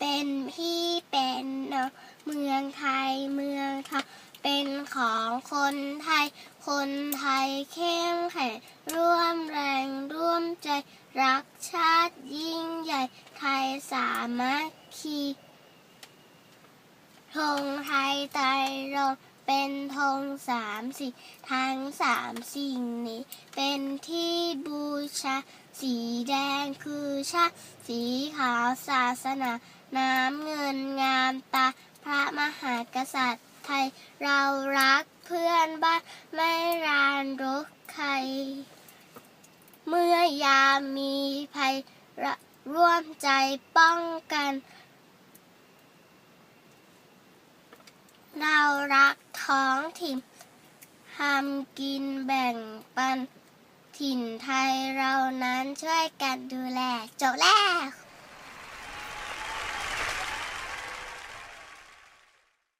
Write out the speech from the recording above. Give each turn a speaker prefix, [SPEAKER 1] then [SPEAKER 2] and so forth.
[SPEAKER 1] เป็นพี่เป็นน้องเมืองไทยเมืองทองเป็นของคนไทย คนไทยเข้มแข็งร่วมแรงร่วมใจรักชาติยิ่งใหญ่ ไทยสามัคคีธงไทยไตรรงเป็นธงสามสีทั้งสามสิ่งนี้ เป็นที่บูชา สีแดงคือชาติสีขาวศาสนา น้ำเงินงามตาพระมหากษัตริย์ไทย เรารักเพื่อนบ้านไม่รานรกใคร เมื่อยามมีภัยร,ร่วมใจป้องกัน เรารักท้องถิ่นทำกินแบ่งปัน ถิ่นไทยเรานั้นช่วยกันดูแลจบแล้ว